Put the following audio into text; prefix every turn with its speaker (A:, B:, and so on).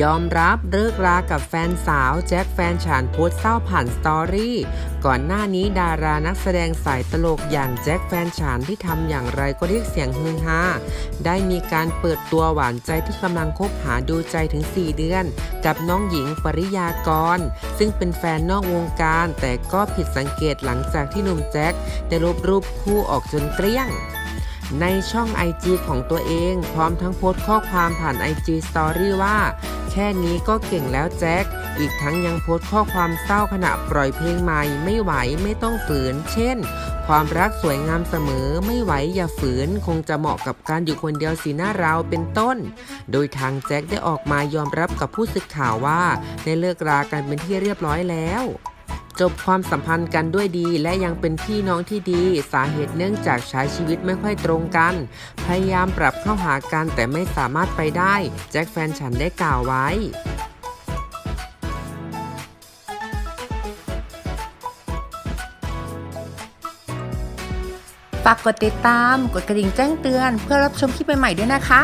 A: ยอมรับเลิกรากับแฟนสาวแจ็คแฟนฉันโพสต์เศร้าผ่านสตอรี่ก่อนหน้านี้ดารานักแสดงสายตลกอย่างแจ็คแฟนฉันที่ทำอย่างไรก็เรียกเสียงฮือฮาได้มีการเปิดตัวหวานใจที่กำลังคบหาดูใจถึง 4 เดือน กับน้องหญิงปริยากร ซึ่งเป็นแฟนนอกวงการ แต่ก็ผิดสังเกตหลังจากที่หนุ่มแจ็คได้ลบรูปคู่ออกจนเกลี้ยง ในช่อง IG ของตัวเอง พร้อมทั้งโพสต์ข้อความผ่าน IG Story ว่า แค่นี้ก็เก่งแล้วแจ็ค อีกทั้งยังโพสต์ข้อความเศร้าขณะปล่อยเพลงใหม่ ไม่ไหวไม่ต้องฝืน เช่น ความรักสวยงามเสมอไม่ไหวอย่าฝืน คงจะเหมาะกับการอยู่คนเดียวสีหน้าเราเป็นต้น โดยทางแจ็คได้ออกมายอมรับกับผู้สื่อข่าวว่า ได้เลิกรากันเป็นที่เรียบร้อยแล้ว จบความสัมพันธ์กันด้วยดี และยังเป็นพี่น้องที่ดี สาเหตุเนื่องจากใช้ชีวิตไม่ค่อยตรงกัน พยายามปรับเข้าหากันแต่ไม่สามารถไปได้ แจ็คแฟนฉันได้กล่าวไว้
B: ฝากกดติดตาม กดกระดิ่งแจ้งเตือน เพื่อรับชมคลิปใหม่ๆด้วยนะคะ